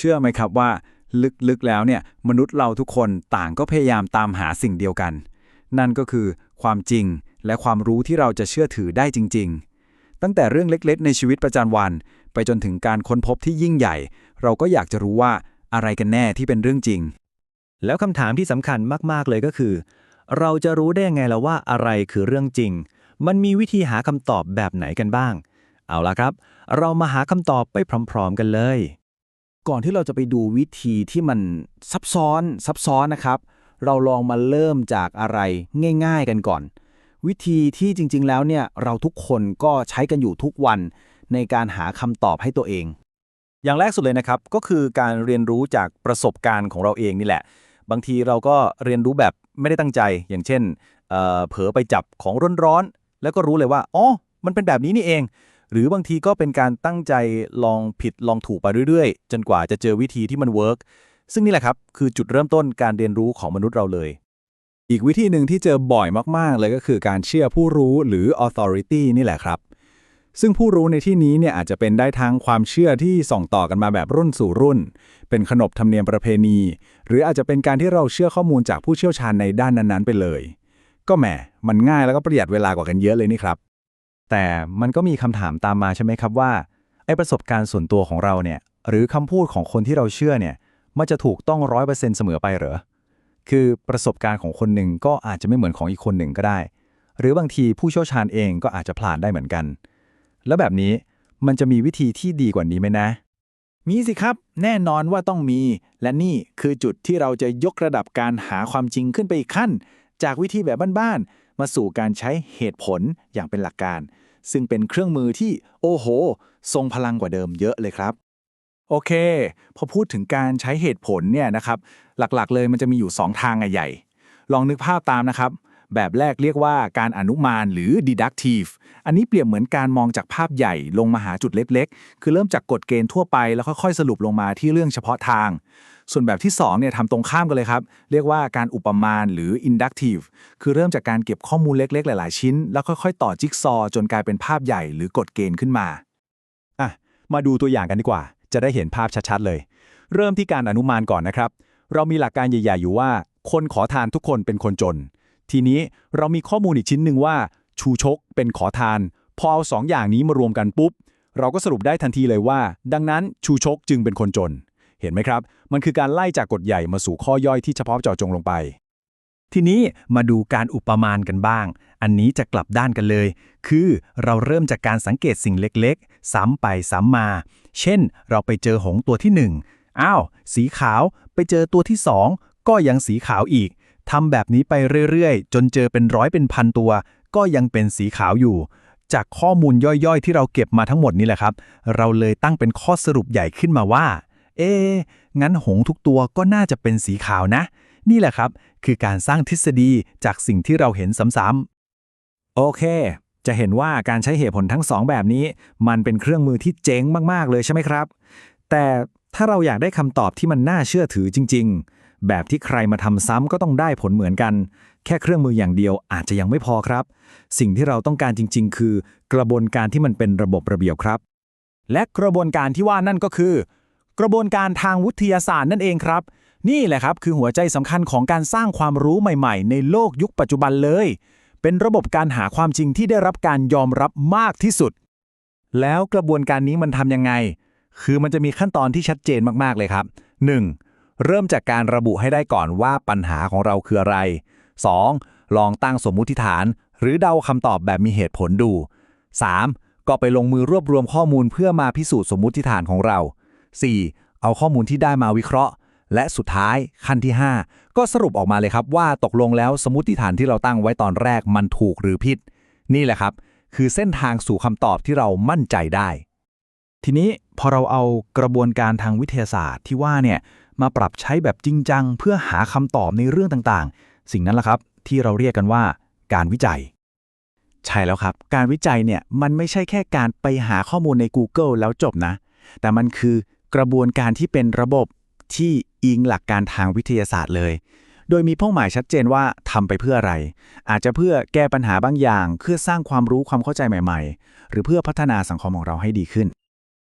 ชื่อไหมครับว่า ลึกๆแล้วเนี่ยมนุษย์เราทุกคนต่างก็พยายามตามหาสิ่งเดียวกัน นั่นก็คือความจริงและความรู้ที่เราจะเชื่อถือได้จริง ๆ ตั้งแต่เรื่องเล็กๆ ในชีวิตประจำวัน ไปจนถึงการค้นพบที่ยิ่งใหญ่ เราก็อยากจะรู้ว่าอะไรกันแน่ที่เป็นเรื่องจริง แล้วคำถามที่สำคัญมากๆเลยก็คือ เราจะรู้ได้ยังไงแล้วว่าอะไรคือเรื่องจริง มันมีวิธีหาคำตอบแบบไหนกันบ้าง เอาละครับ เรามาหาคำตอบไปพร้อม ๆ กันเลย ก่อนที่เราจะไปดูวิธีที่มันซับซ้อนซับซ้อนนะครับ เราลองมาเริ่มจากอะไรง่าย ๆ กันก่อน วิธีที่จริง ๆ แล้วเนี่ยเราทุกคนก็ใช้กันอยู่ทุกวัน ในการหาคำตอบให้ตัวเอง อย่างแรกสุดเลยนะครับ ก็คือการเรียนรู้จากประสบการณ์ของเราเองนี่แหละ บางทีเราก็เรียนรู้แบบไม่ได้ตั้งใจ อย่างเช่นเออเผลอไปจับของร้อนๆแล้วก็รู้เลยว่าอ๋อมันเป็นแบบนี้นี่เอง หรือบางทีก็เป็นการตั้งใจลองผิดลองถูกไปเรื่อยๆ จนกว่าจะเจอวิธีที่มันเวิร์กซึ่งนี่แหละครับ คือจุดเริ่มต้นการเรียนรู้ของมนุษย์เราเลย อีกวิธีหนึ่งที่เจอบ่อยมาก ๆ เลยก็คือการเชื่อผู้รู้หรือ authority นี่แหละครับ ซึ่งผู้รู้ในที่นี้เนี่ยอาจจะเป็นได้ทั้งความเชื่อที่ส่งต่อกันมาแบบรุ่นสู่รุ่น เป็นขนบธรรมเนียมประเพณี หรืออาจจะเป็นการที่เราเชื่อข้อมูลจากผู้เชี่ยวชาญในด้านนั้นๆ ไปเลย ก็แหมมันง่ายแล้วก็ประหยัดเวลากว่ากันเยอะเลยนี่ครับ แต่มันก็มีคำถามตามมาใช่ไหมครับว่าไอ้ประสบการณ์ส่วนตัวของเราเนี่ยหรือคำพูดของคนที่เราเชื่อเนี่ยมันจะถูกต้องร้อยเปอร์เซ็นต์เสมอไปเหรอคือประสบการณ์ของคนหนึ่งก็อาจจะไม่เหมือนของอีกคนหนึ่งก็ได้ หรือบางทีผู้เชี่ยวชาญเองก็อาจจะพลาดได้เหมือนกัน แล้วแบบนี้มันจะมีวิธีที่ดีกว่านี้ไหมนะ มีสิครับ แน่นอนว่าต้องมี และนี่คือจุดที่เราจะยกระดับการหาความจริงขึ้นไปอีกขั้น จากวิธีแบบบ้านๆ มาสู่การใช้เหตุผลอย่างเป็นหลักการ ซึ่งเป็นเครื่องมือที่โอ้โห ทรงพลังกว่าเดิมเยอะเลยครับ โอเค พอพูดถึงการใช้เหตุผลเนี่ยนะครับ หลักๆเลยมันจะมีอยู่ 2 ทางใหญ่ ลองนึกภาพตามนะครับ แบบแรกเรียกว่าการอนุมานหรือ deductive อันนี้เปรียบเหมือนการมองจากภาพใหญ่ลงมาหาจุดเล็ก ๆ คือเริ่มจากกฎเกณฑ์ทั่วไปแล้วค่อยๆสรุปลงมาที่เรื่องเฉพาะทาง ส่วนแบบที่2เนี่ยทำตรงข้ามกันเลยครับ เรียกว่าการอุปมาหรือ inductive คือเริ่มจากการเก็บข้อมูลเล็ก ๆ หลาย ๆ ชิ้น แล้วค่อย ๆ ต่อจิ๊กซอว์จนกลายเป็นภาพใหญ่หรือกฎเกณฑ์ขึ้นมาอะมาดูตัวอย่างกันดีกว่า จะได้เห็นภาพชัด ๆ เลย เริ่มที่การอนุมานก่อนนะครับ เรามีหลักการใหญ่ ๆ อยู่ว่า คนขอทานทุกคนเป็นคนจน ทีนี้เรามีข้อมูลอีกชิ้นหนึ่งว่า ชูชก เป็นขอทาน พอเอาสองอย่างนี้มารวมกันปุ๊บ เราก็สรุปได้ทันทีเลยว่า ดังนั้นชูชกจึงเป็นคนจน เห็นไหมครับ มันคือการไล่จากกฎใหญ่มาสู่ข้อย่อยที่เฉพาะเจาะจงลงไป ทีนี้มาดูการอุปมาณกันบ้าง อันนี้จะกลับด้านกันเลย คือเราเริ่มจากการสังเกตสิ่งเล็กๆ ซ้ำไปซ้ำมา เช่น เราไปเจอหงส์ตัวที่ 1 อ้าว สีขาว ไปเจอตัวที่ 2 ก็ยังสีขาวอีกทำแบบนี้ไปเรื่อยๆ จนเจอเป็นร้อยเป็นพันตัว ก็ยังเป็นสีขาวอยู่ จากข้อมูลย่อยๆ ที่เราเก็บมาทั้งหมดนี่แหละครับ เราเลยตั้งเป็นข้อสรุปใหญ่ขึ้นมาว่า เอ๊งั้นหงทุกตัวก็น่าจะเป็นสีขาวนะ นี่แหละครับ คือการสร้างทฤษฎีจากสิ่งที่เราเห็นซ้ำๆ โอเค จะเห็นว่าการใช้เหตุผลทั้งสองแบบนี้ มันเป็นเครื่องมือที่เจ๋งมากๆเลยใช่ไหมครับ แต่ถ้าเราอยากได้คำตอบที่มันน่าเชื่อถือจริง ๆ แบบที่ใครมาทำซ้ำก็ต้องได้ผลเหมือนกัน แค่เครื่องมืออย่างเดียวอาจจะยังไม่พอครับ สิ่งที่เราต้องการจริง ๆ คือกระบวนการที่มันเป็นระบบระเบียบครับ และกระบวนการที่ว่านั่นก็คือ กระบวนการทางวิทยาศาสตร์นั่นเองครับ นี่แหละครับคือหัวใจสำคัญของการสร้างความรู้ใหม่ๆ ในโลกยุคปัจจุบันเลย เป็นระบบการหาความจริงที่ได้รับการยอมรับมากที่สุด แล้วกระบวนการนี้มันทำยังไง คือมันจะมีขั้นตอนที่ชัดเจนมากๆเลยครับ 1. เริ่มจากการระบุให้ได้ก่อนว่าปัญหาของเราคืออะไร 2. ลองตั้งสมมุติฐาน หรือเดาคำตอบแบบมีเหตุผลดู 3. ก็ไปลงมือรวบรวมข้อมูลเพื่อมาพิสูจน์สมมุติฐานของเรา 4. เอาข้อมูลที่ได้มาวิเคราะห์ และสุดท้ายขั้นที่ 5 ก็สรุปออกมาเลยครับว่าตกลงแล้วสมมติฐานที่เราตั้งไว้ตอนแรกมันถูกหรือผิด นี่แหละครับ คือเส้นทางสู่คำตอบที่เรามั่นใจได้ ทีนี้พอเราเอากระบวนการทางวิทยาศาสตร์ที่ว่าเนี่ยมาปรับใช้แบบจริงจัง เพื่อหาคำตอบในเรื่องต่างๆ สิ่งนั้นแหละครับ ที่เราเรียกกันว่า การวิจัย ใช่แล้วครับ การวิจัยเนี่ยมันไม่ใช่แค่การไปหาข้อมูลใน Google แล้วจบนะ แต่มันคือ กระบวนการที่เป็นระบบที่อิงหลักการทางวิทยาศาสตร์เลย โดยมีเป้าหมายชัดเจนว่าทำไปเพื่ออะไร อาจจะเพื่อแก้ปัญหาบางอย่าง เพื่อสร้างความรู้ความเข้าใจใหม่ ๆ หรือเพื่อพัฒนาสังคมของเราให้ดีขึ้น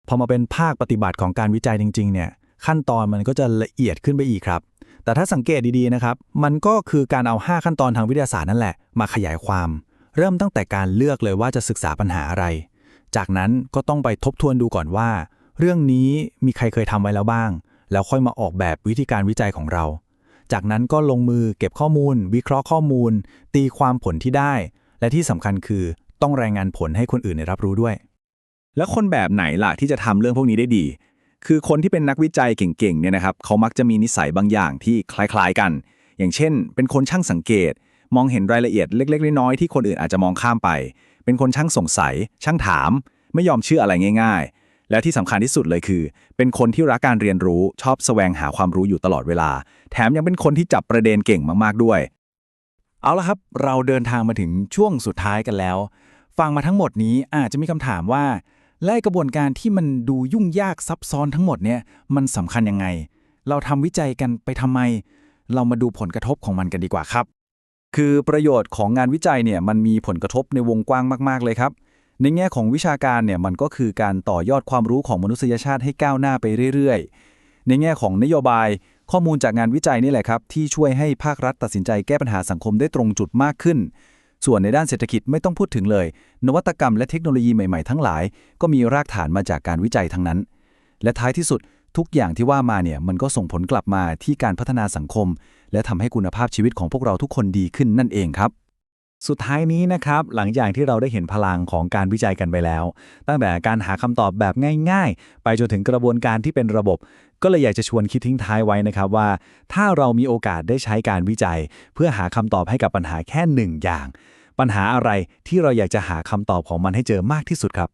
พอมาเป็นภาคปฏิบัติของการวิจัยจริง ๆ เนี่ย ขั้นตอนมันก็จะละเอียดขึ้นไปอีกครับ แต่ถ้าสังเกตดี ๆ นะครับ มันก็คือการเอา 5 ขั้นตอนทางวิทยาศาสตร์นั่นแหละ มาขยายความ เริ่มตั้งแต่การเลือกเลยว่าจะศึกษาปัญหาอะไร จากนั้นก็ต้องไปทบทวนดูก่อนว่า เรื่องนี้มีใครเคยทำไว้แล้วบ้าง แล้วค่อยมาออกแบบวิธีการวิจัยของเรา จากนั้นก็ลงมือเก็บข้อมูล วิเคราะห์ข้อมูล ตีความผลที่ได้ และที่สำคัญคือต้องรายงานผลให้คนอื่นได้รับรู้ด้วย แล้วคนแบบไหนล่ะที่จะทำเรื่องพวกนี้ได้ดี คือคนที่เป็นนักวิจัยเก่งๆเนี่ยนะครับเขามักจะมีนิสัยบางอย่างที่คล้ายๆกัน อย่างเช่น เป็นคนช่างสังเกต มองเห็นรายละเอียดเล็ก ๆ น้อยๆที่คนอื่นอาจจะมองข้ามไป เป็นคนช่างสงสัย ช่างถาม ไม่ยอมเชื่ออะไรง่าย ๆ และที่สำคัญที่สุดเลยคือ เป็นคนที่รักการเรียนรู้ชอบแสวงหาความรู้อยู่ตลอดเวลา แถมยังเป็นคนที่จับประเด็นเก่งมากๆด้วย เอาละครับ เราเดินทางมาถึงช่วงสุดท้ายกันแล้ว ฟังมาทั้งหมดนี้อาจจะมีคำถามว่าและกระบวนการที่มันดูยุ่งยากซับซ้อนทั้งหมดเนี่ยมันสำคัญยังไง เราทำวิจัยกันไปทำไม เรามาดูผลกระทบของมันกันดีกว่าครับ คือประโยชน์ของงานวิจัยเนี่ยมันมีผลกระทบในวงกว้างมาก ๆ เลยครับ ในแง่ของวิชาการเนี่ยมันก็คือการต่อยอดความรู้ของมนุษยชาติให้ก้าวหน้าไปเรื่อยๆ ในแง่ของนโยบาย ข้อมูลจากงานวิจัยนี่แหละครับ ที่ช่วยให้ภาครัฐตัดสินใจแก้ปัญหาสังคมได้ตรงจุดมากขึ้น ส่วนในด้านเศรษฐกิจไม่ต้องพูดถึงเลย นวัตกรรมและเทคโนโลยีใหม่ๆ ทั้งหลาย ก็มีรากฐานมาจากการวิจัยทั้งนั้น และท้ายที่สุดทุกอย่างที่ว่ามาเนี่ยมันก็ส่งผลกลับมาที่การพัฒนาสังคม และทำให้คุณภาพชีวิตของพวกเราทุกคนดีขึ้นนั่นเองครับ สุดท้ายนี้นะครับ หลังจากที่เราได้เห็นพลังของการวิจัยกันไปแล้ว ตั้งแต่การหาคำตอบแบบง่าย ๆ ไปจนถึงกระบวนการที่เป็นระบบ ก็เลยอยากจะชวนคิดทิ้งท้ายไว้นะครับว่า ถ้าเรามีโอกาสได้ใช้การวิจัย เพื่อหาคำตอบให้กับปัญหาแค่หนึ่งอย่าง ปัญหาอะไรที่เราอยากจะหาคำตอบของมันให้เจอมากที่สุดครับ